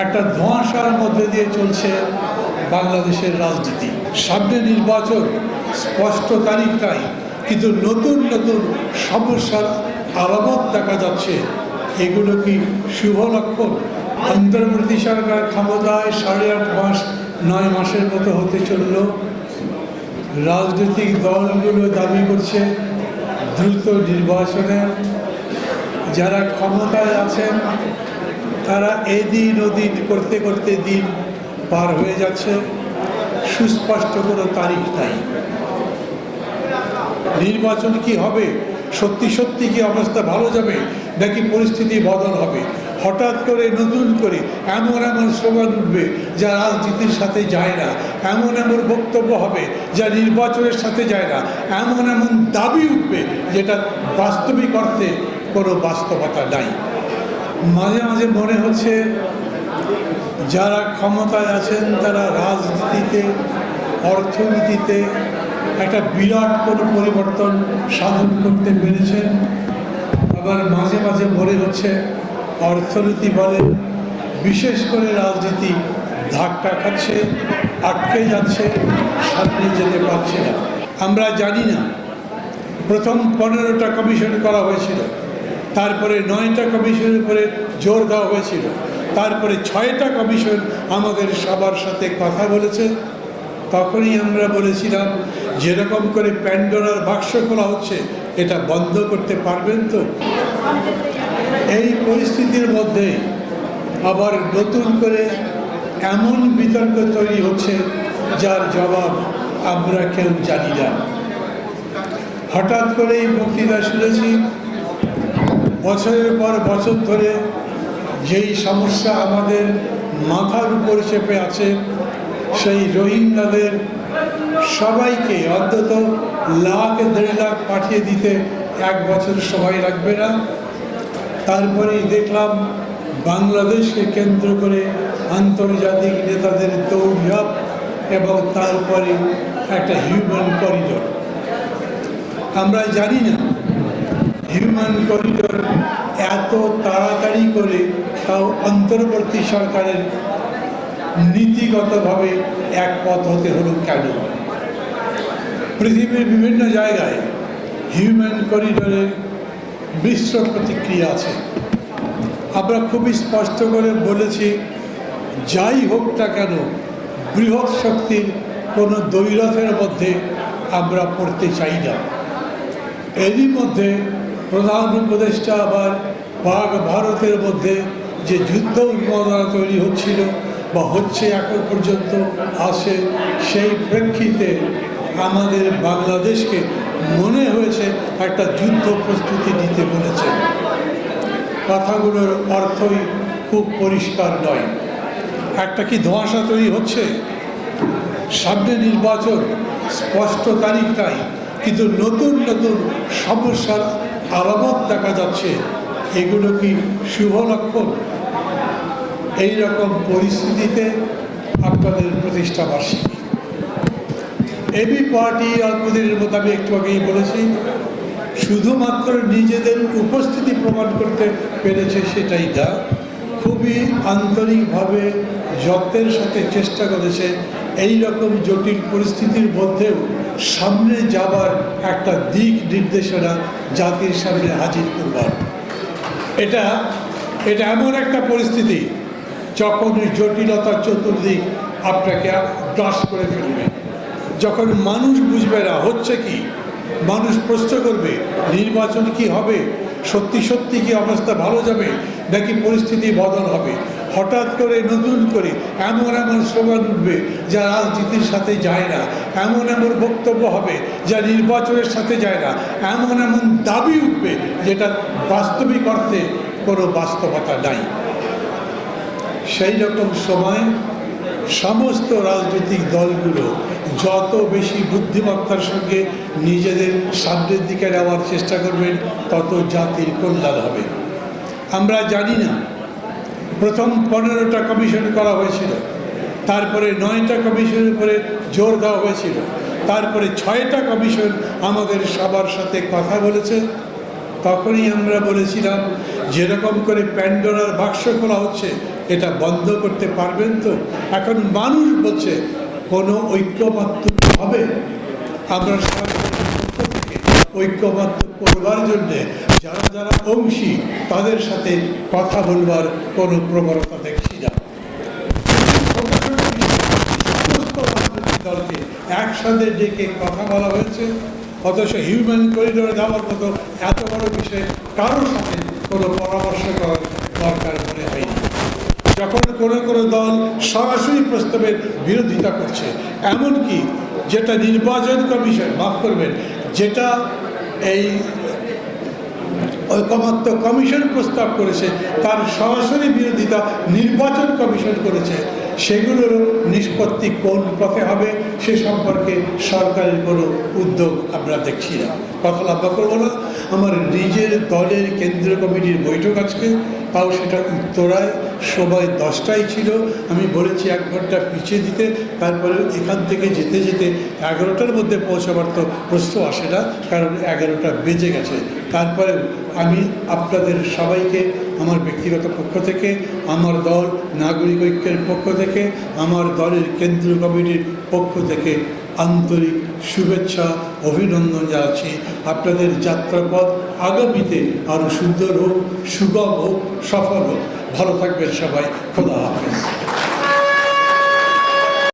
একটা ধোঁয়াশার মধ্যে দিয়ে চলছে বাংলাদেশের রাজনীতি। সামনে নির্বাচন, স্পষ্ট তারিখ নাই, কিন্তু নতুন নতুন সমস্যার আলামত দেখা যাচ্ছে। এগুলো কি শুভ লক্ষণ? অন্তর্বর্তী সরকার ক্ষমতায় সাড়ে আট মাস, নয় মাসের মতো হতে চলল। রাজনৈতিক দলগুলো দাবি করছে দ্রুত নির্বাচনের যারা ক্ষমতায় আছেন তারা এদিন ওদিন করতে করতে দিন পার হয়ে যাচ্ছে। সুস্পষ্ট কোনো তারিখ নাই। নির্বাচন কি হবে? সত্যি সত্যি কি অবস্থা ভালো যাবে? নাকি পরিস্থিতি বদল হবে? হঠাৎ করে নতুন করে এমন এমন স্লোগান উঠবে যা রাজনীতির সাথে যায় না। এমন এমন বক্তব্য হবে যা নির্বাচনের সাথে যায় না। এমন এমন দাবি উঠবে যেটা বাস্তবিক অর্থে কোনো বাস্তবতা নাই। মাঝে মাঝে মনে হচ্ছে যারা ক্ষমতায় আছেন, তারা রাজনীতিতে, অর্থনীতিতে একটা বিরাট কোনো পরিবর্তন সাধন করতে পেরেছেন। আবার মাঝে মাঝে মনে হচ্ছে অর্থনীতি বলে বিশেষ করে রাজনীতি ধাক্কা খাচ্ছে, আটকে যাচ্ছে, সামনে যেতে পারছে না। আমরা জানি না, প্রথম পনেরোটা কমিশন করা হয়েছিল। তারপরে নয়টা কমিশনের উপরে জোর দেওয়া হয়েছিল। তারপরে ছয়টা কমিশন আমাদের সবার সাথে কথা বলেছে। তখনই আমরা বলেছিলাম, যেরকম করে প্যান্ডোরার বাক্স খোলা হচ্ছে, এটা বন্ধ করতে পারবেন তো? এই পরিস্থিতির মধ্যে আবার নতুন করে এমন বিতর্ক তৈরি হচ্ছে, যার জবাব আমরা কেউ জানি না। হঠাৎ করেই বক্তৃতা শুনেছি বছরের পর বছর ধরে যেই সমস্যা আমাদের মাথার উপর চেপে আছে, সেই রোহিঙ্গাদের সবাইকে অন্তত লাখ দেড় লাখ পাঠিয়ে দিতে এক বছর সময় লাগবে না। তারপরেই দেখলাম বাংলাদেশকে কেন্দ্র করে আন্তর্জাতিক নেতাদের দৌড়ঝাঁপ এবং তারপরে একটা হিউম্যান করিডোর। আমরা জানি না হিউম্যান করিডোর এত তাড়াতাড়ি করে তাও অন্তর্বর্তী সরকারের নীতিগতভাবে একপথ হতে হলো কেন? পৃথিবীর বিভিন্ন জায়গায় হিউম্যান করিডোরের মিশ্র প্রতিক্রিয়া আছে। আমরা খুবই স্পষ্ট করে বলেছি, যাই হোক না কেন, বৃহৎ শক্তির কোনো দৈরথের মধ্যে আমরা পড়তে চাই না। এরই মধ্যে প্রধান উপদেষ্টা আবার পাক ভারতের মধ্যে যে যুদ্ধ উন্মাদনা তৈরি হচ্ছিল বা হচ্ছে এখন পর্যন্ত আসে সেই প্রেক্ষিতে আমাদের বাংলাদেশকে মনে হয়েছে একটা যুদ্ধ প্রস্তুতি নিতে বলেছে। কথাগুলোর অর্থই খুব পরিষ্কার নয়। একটা কি ধোঁয়াশা তৈরি হচ্ছে? সামনে নির্বাচন, স্পষ্ট তারিখ নাই, কিন্তু নতুন নতুন সমস্যার আলামত দেখা যাচ্ছে, এগুলো কি শুভ লক্ষণ? এইরকম পরিস্থিতিতে আপনাদের প্রতিষ্ঠা বার্ষিকী। এবি পার্টি অল্পদিনের মধ্যে আমি একটু আগেই বলেছি, শুধুমাত্র নিজেদের উপস্থিতি প্রমাণ করতে পেরেছে সেটাই না, খুবই আন্তরিকভাবে যত্নের সাথে চেষ্টা করেছে এই রকম জটিল পরিস্থিতির মধ্যেও সামনে যাবার একটা দিক নির্দেশনা জাতির সামনে হাজির করবার। এটা এটা এমন একটা পরিস্থিতি যখন ওই জটিলতার চতুর্দিক আপনাকে গ্রাস করে ফেলবে। যখন মানুষ বুঝবে না হচ্ছে কি, মানুষ প্রশ্ন করবে, নির্বাচন কি হবে, সত্যি সত্যি কি অবস্থা ভালো যাবে, নাকি পরিস্থিতি বদল হবে। হঠাৎ করে নতুন করে এমন এমন স্লোগান উঠবে যা রাজনীতির সাথে যায় না। এমন এমন বক্তব্য হবে যা নির্বাচনের সাথে যায় না। এমন এমন দাবি উঠবে যেটা বাস্তবিক অর্থে কোনো বাস্তবতা নাই। সেই রকম সময় সমস্ত রাজনৈতিক দলগুলো যত বেশি বুদ্ধিমত্তার সঙ্গে নিজেদের সামনের দিকে নেওয়ার চেষ্টা করবেন, তত জাতির কল্যাণ হবে। আমরা জানি না প্রথম পনেরোটা কমিশন করা হয়েছিল। তারপরে নয়টা কমিশনের উপরে জোর দেওয়া হয়েছিল। তারপরে ছয়টা কমিশন আমাদের সবার সাথে কথা বলেছে। তখনই আমরা বলেছিলাম, যেরকম করে প্যান্ডোরার বাক্স খোলা হচ্ছে, এটা বন্ধ করতে পারবেন তো? এখন মানুষ বলছে, কোনো ঐক্যমাত্র হবে? আমরা সরকারের ঐক্যমাত্র করবার জন্যে যারা যারা অংশী, তাদের সাথে কথা বলবার কোনো প্রবণতা দেখছি না। দলকে একসাথে ডেকে কথা বলা হয়েছে। অথচ হিউম্যান করিডোরে দেওয়ার মতো এত বড় বিষয়ে কারোর সাথে কোনো পরামর্শ করার দরকার মনে হয়নি যখন কোনো কোনো দল সরাসরি প্রস্তাবের বিরোধিতা করছে, এমনকি যেটা নির্বাচন কমিশন, মাফ করবেন যেটা এই ঐকমত্য কমিশন প্রস্তাব করেছে তার সরাসরি বিরোধিতা নির্বাচন কমিশন করেছে। সেগুলোর নিষ্পত্তি কোন পথে হবে সে সম্পর্কে সরকারের কোনো উদ্যোগ আমরা দেখছি না। কথা লম্বা করব না। আমার নিজের দলের কেন্দ্রীয় কমিটির বৈঠক আজকে। তাও সেটা উত্তরায় সবাই দশটায় ছিল। আমি বলেছি এক ঘণ্টা পিছিয়ে দিতে, তারপরে এখান থেকে যেতে যেতে এগারোটার মধ্যে পৌঁছাবার তো প্রশ্ন আসে না, কারণ এগারোটা বেজে গেছে। তারপরে আমি আপনাদের সবাইকে আমার ব্যক্তিগত পক্ষ থেকে, আমার দল নাগরিক ঐক্যের পক্ষ থেকে, আমার দলের কেন্দ্রীয় কমিটির পক্ষ থেকে আন্তরিক শুভেচ্ছা, অভিনন্দন জানাচ্ছি। আপনাদের যাত্রাপথ আগামীতে আরও সুন্দর হোক, সুগম হোক, সফল হোক। ভালো থাকবেন সবাই। খোদা হাফেজ।